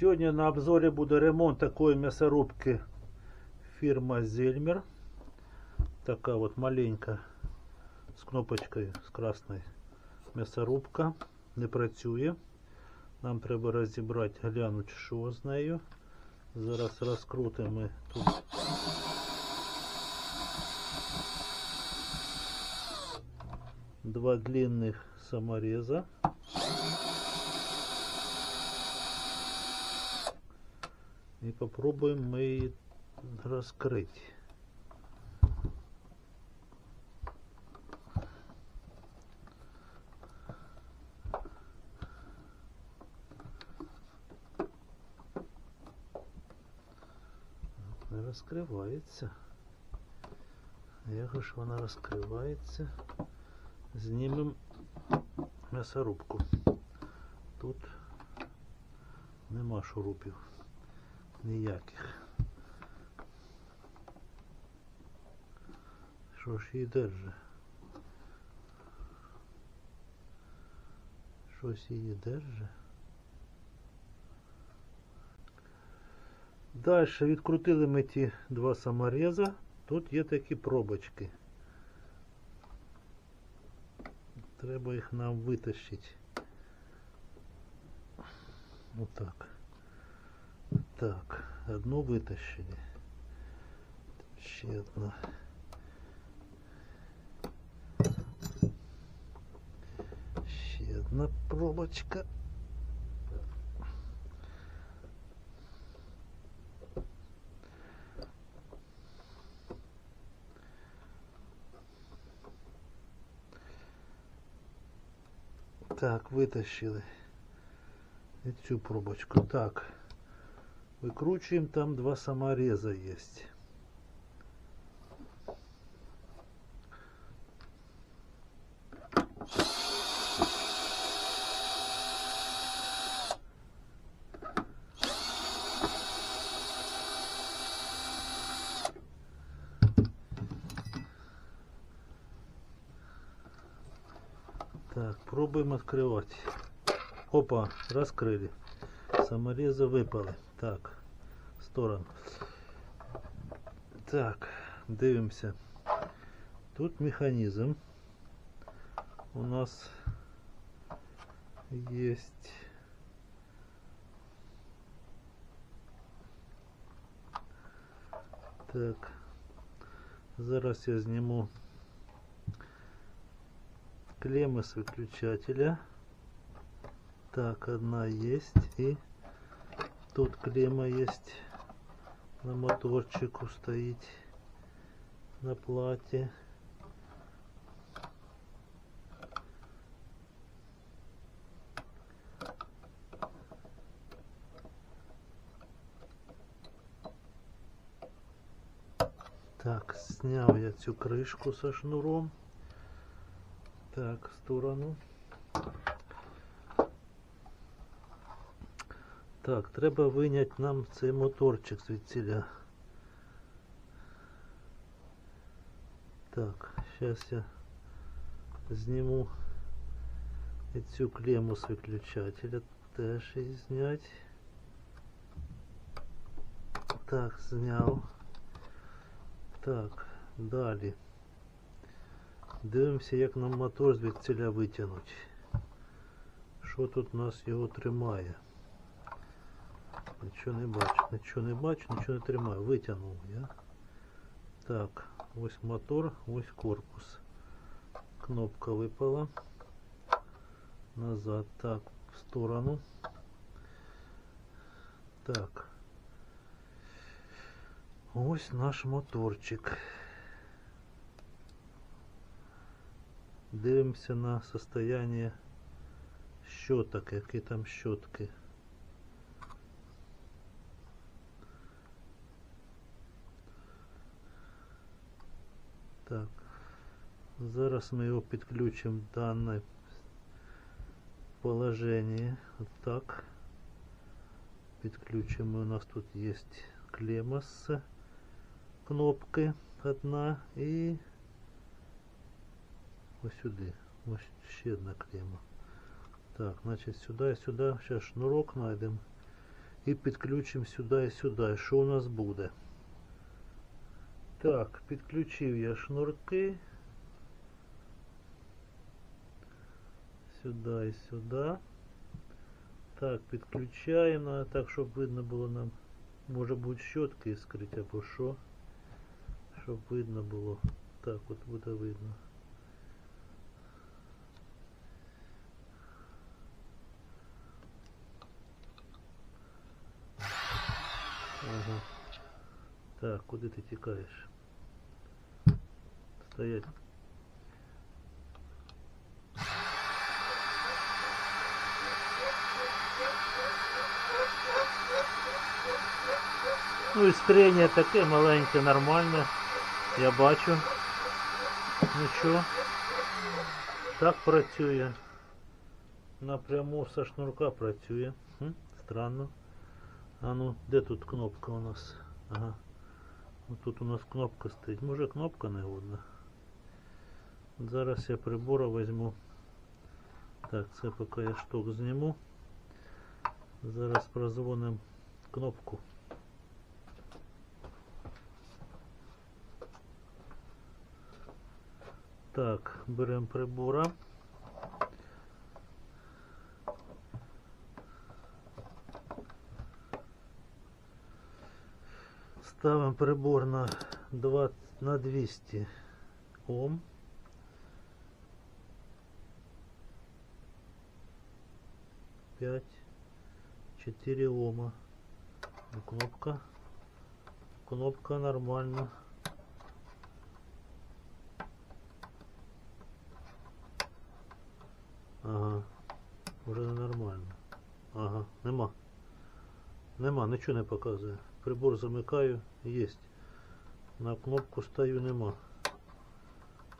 Сьогодні на обзорі буде ремонт такої м'ясорубки фірма Зельмер. Така от маленька з кнопочкою з красною м'ясорубка. Не працює. Нам треба розібрати, глянути, що з нею. Зараз розкрутимо тут. Два длинных самореза. И попробуем мы ее раскрыть. Не розкривається. Як ж вона розкривається? Знімемо м'ясорубку. Тут нема шурупів. Ніяких. Що ж її держи? Щось її держи. Далі відкрутили ми ті два самореза. Тут є такі пробочки. Треба їх нам витащити. Отак. Так, одну витащили. Ще одна. Ще одна пробочка. Так, витащили і цю пробочку. Так. Выкручиваем, там два самореза есть. Так, пробуем открывать. Опа, раскрыли. Саморезы выпали. Так, в сторону. Так, дивимося. Тут механизм. У нас есть Так. Зараз я зніму клеммы с выключателя. Так, одна есть. И тут клемма есть на моторчику стоит на плате. Так, снял я цю крышку со шнуром. Так, в сторону. Так, треба виняти нам цей моторчик звідсіля. Так, зараз я зніму і цю клемму з виключателя. Теж її зняти. Так, зняв. Так, далі. Дивимося, як нам мотор звідсіля витягнути. Що тут у нас його тримає? Нічого не бачу, нічого не бачу, нічого не тримаю. Витягнув я. Так, ось мотор, ось корпус. Кнопка випала. Назад. Так, в сторону. Так. Ось наш моторчик. Дивимося на состояние щоток, які там щотки. Так. Зараз ми його підключимо в дане положение. Вот так. Підключимо. У нас тут есть клемма с кнопки одна і ось сюди. Ось ще одна клемма. Так, значить сюди і сюди. Зараз шнурок знайдемо і підключимо сюди і сюди. Що у нас буде? Так, підключив я шнурки. Сюди і сюди. Так, підключаємо, так, щоб видно було нам. Може бути щотки скрити або що. Щоб видно було. Так от буде видно. Ага. Так, куди ти тікаєш? Стоять. Ну, іскрення таке маленьке, нормальне. Я бачу. Нічого. Так працює. Напряму со шнурка працює. Хм, странно. А ну, де тут кнопка у нас? Ага. Ось Тут у нас кнопка стоїть. Може кнопка не годна. Зараз я прибора візьму. Так, це поки я шток зніму. Зараз прозвонимо кнопку. Так, беремо прибора. Ставим прибор на 20, на 200 Ом. Пять, четыре Ома. Ну, Кнопка. Кнопка нормально. Ага. Уже ненормально. Ага, нема. Нема, нічого не показує. Прибор замикаю, єсть. На кнопку стаю нема.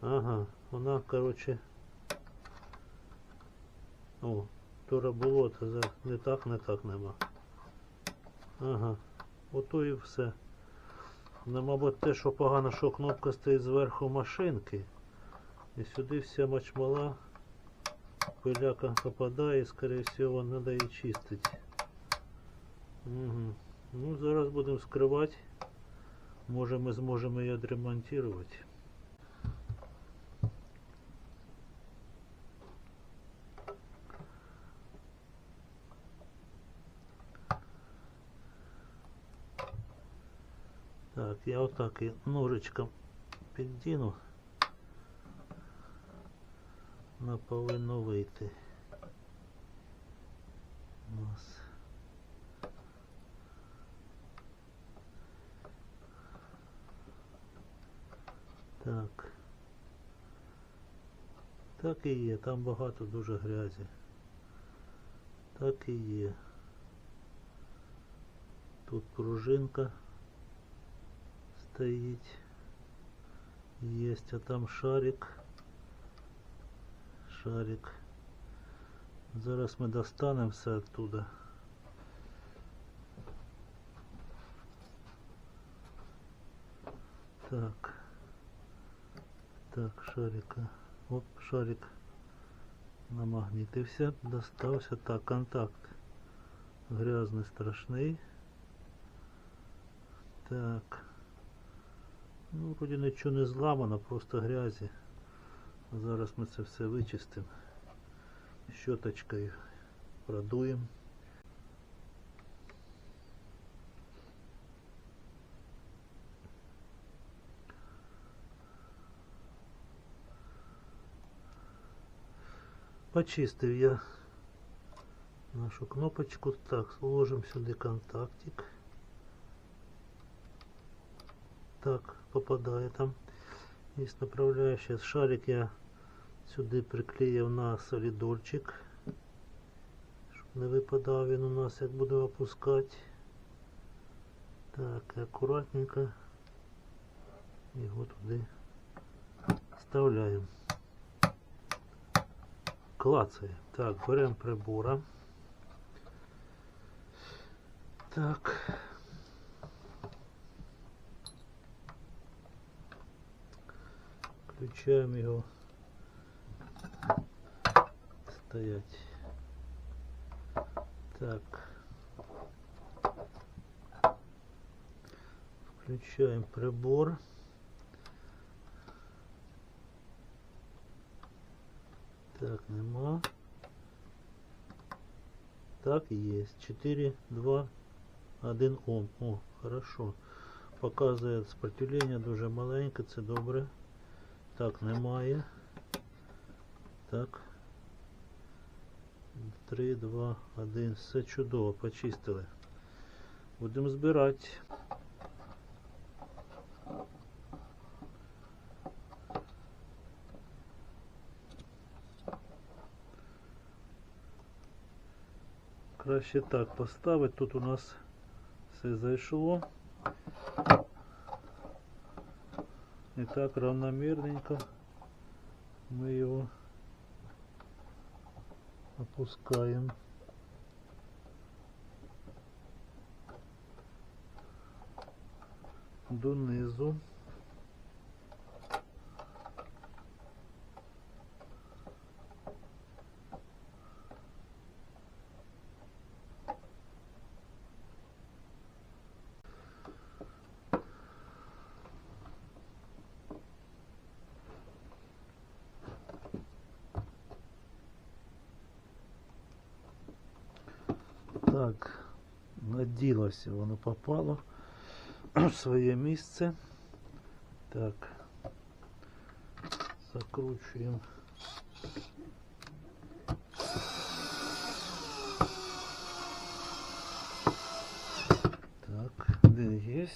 Ага, вона, короче. О, вчора було, це не так, не так нема. Ага, ото і все. Ну, мабуть, те, що погано, що кнопка стоїть зверху машинки. І сюди вся мачмала пиляка попадає, скорее всего, надо її чистити. Угу. Ну, зараз будемо скривати. Може ми зможемо її відремонтувати. Так, я отак і ножичком піддіну. Вона повинно вийти. У нас. Так. Так і є, там багато дуже грязі. Так і є. Тут пружинка стоїть. Есть, а там шарик. Шарик. Зараз ми достанемо все оттуда. Так. Так, шарика. Оп, шарик намагнітився, достався. Так, контакт. Грязний, страшний. Так. Ну, вроді нічого не зламано, просто грязі. Зараз ми це все вичистимо. Щоточкою продуємо. Почистив я нашу кнопочку. Так, сложим сюди контактик. Так, попадає там. Є направляющая. Шарик я сюди приклеїв на солідольчик. Щоб не випадав він у нас, як будемо опускати. Так, акуратненько його туди вставляємо. Клацає. Так, беремо прибора. Так. Включаємо його. Стоять. Так. Включаем прибор. Так, нема. Так, есть. 4, 2, 1 Ом. О, хорошо. Показує сопротивлення дуже маленьке, це добре. Так, немає. Так. 3, 2, 1. Все чудово, почистили. Будемо збирати. Краще так поставити. Тут у нас все зайшло. І так равномірненько ми його опускаємо. Донизу. Так, наділося, воно попало в своє місце. Так, закручуємо. Так, де є.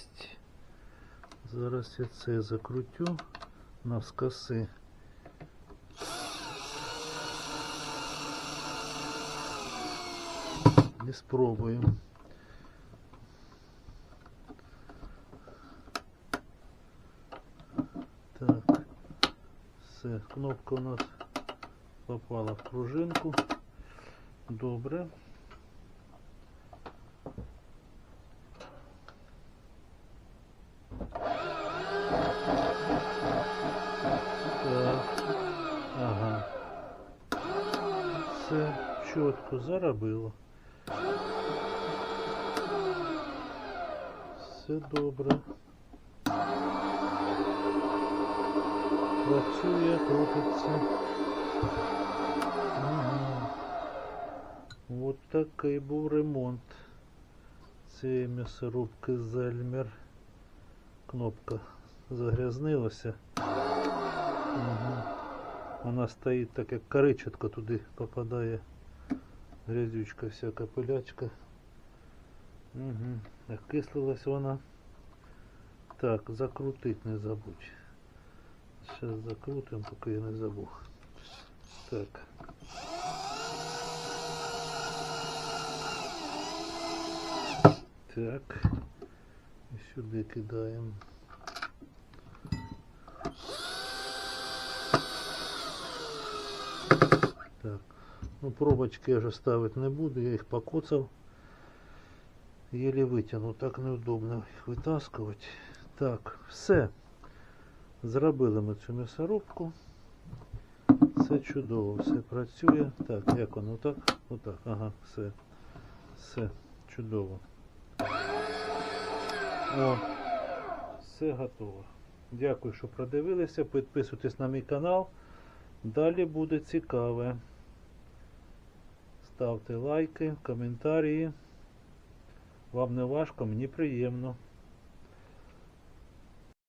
Зараз я це закрутю навскоси. І спробуємо. Так, все, кнопка у нас попала в пружинку. Добре. Ага. Все чітко заробило. Все добре. Працює, крутиться. Ага. От такий був ремонт цієї м'ясорубки Зельмер. Кнопка загрязнилася. Ага. Вона стоїть так, як коричатка туди попадає. Грязючка всяка пилячка. Угу. Окислилась вона. Так, закрутить не забудь. Зараз закрутимо, поки я не забув. Так. Так. І сюди кидаємо. Так. Ну, пробочки я вже ставити не буду, я їх покоцав. Еле витягнув, так неудобно їх витаскувати. Так, все. Зробили ми цю м'ясорубку. Все чудово, все працює. Так, як воно так? Отак. Ага, все. Все, чудово. О, все готово. Дякую, що продивилися. Підписуйтесь на мій канал. Далі буде цікаве. Ставте лайки, коментарі. Вам не важко, мені приємно.